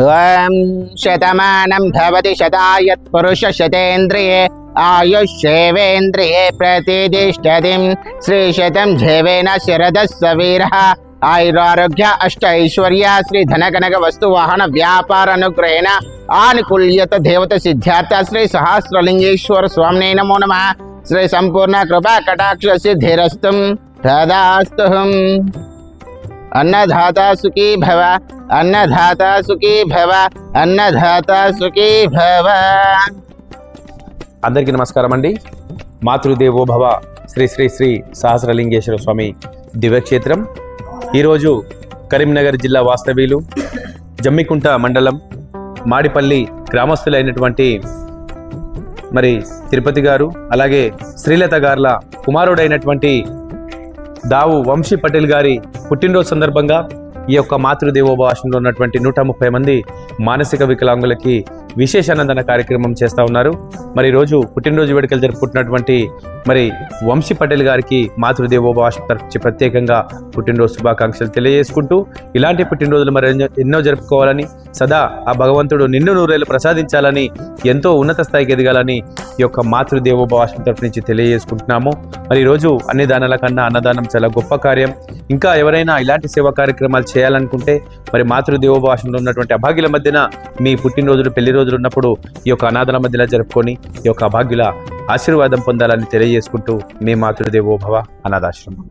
ॐ शतमानं भवति शतायत् पुरुषशतेन्द्रिये आयुष्येवेन्द्रिये प्रतिष्ठतिं श्रीशतं जीवेन शरदः सवीरः आयुरारोग्य अष्ट ऐश्वर्य श्री धनकनक व्यापार अनुग्रहेण आनुकूल्यत देवत सिद्धार्थ श्री सहस्रलिंगेश्वर स्वामिने नमो नमः। श्री संपूर्ण कृपा कटाक्ष सिद्धिरस्तुं तदास्तुहम्। अन्नधाता सुखी भव अन्नधाता सुखी भव अन्नधाता सुखी भव అందరికీ నమస్కారం అండి మాతృదేవో భవ శ్రీ శ్రీ శ్రీ సహస్రలింగేశ్వర స్వామి దివ్యక్షేత్రం ఈరోజు కరీంనగర్ జిల్లా వాస్తవ్యులు జమ్మికుంట మండలం మాడిపల్లి గ్రామస్తులైనటువంటి మరి తిరుపతి గారు అలాగే శ్రీలత గార్ల కుమారుడైనటువంటి దావు వంశీ పటేల్ గారి పుట్టినరోజు సందర్భంగా ఈ యొక్క మాతృదేవోభాషంలో ఉన్నటువంటి నూట ముప్పై మంది మానసిక వికలాంగులకి విశేషానందన కార్యక్రమం చేస్తూ ఉన్నారు. మరి రోజు పుట్టినరోజు వేడుకలు జరుపుకుంటున్నటువంటి మరి వంశీ పటేల్ గారికి మాతృదేవోభాష తరఫు ప్రత్యేకంగా పుట్టినరోజు శుభాకాంక్షలు తెలియజేసుకుంటూ ఇలాంటి పుట్టినరోజులు మరి ఎన్నో- ఎన్నో జరుపుకోవాలని సదా ఆ భగవంతుడు నిన్ను నూరేళ్ళు ప్రసాదించాలని ఎంతో ఉన్నత స్థాయికి ఎదగాలని ఈ యొక్క మాతృదేవోభాషం తరఫు నుంచి తెలియజేసుకుంటున్నాము. మరి ఈరోజు అన్ని దానాల కన్నా అన్నదానం చాలా గొప్ప కార్యం. ఇంకా ఎవరైనా ఇలాంటి సేవా కార్యక్రమాలు చేయాలనుకుంటే మరి మాతృదేవోభాషంలో ఉన్నటువంటి అభాగ్యుల మధ్యన మీ పుట్టినరోజులు పెళ్ళి రోజులు ఉన్నప్పుడు ఈ యొక్క అనాథల మధ్యలో జరుపుకొని ఈ యొక్క అభాగ్యుల ఆశీర్వాదం పొందాలని తెలియజేసుకుంటూ మీ మాతృదేవోభవ అనాథాశ్రమం.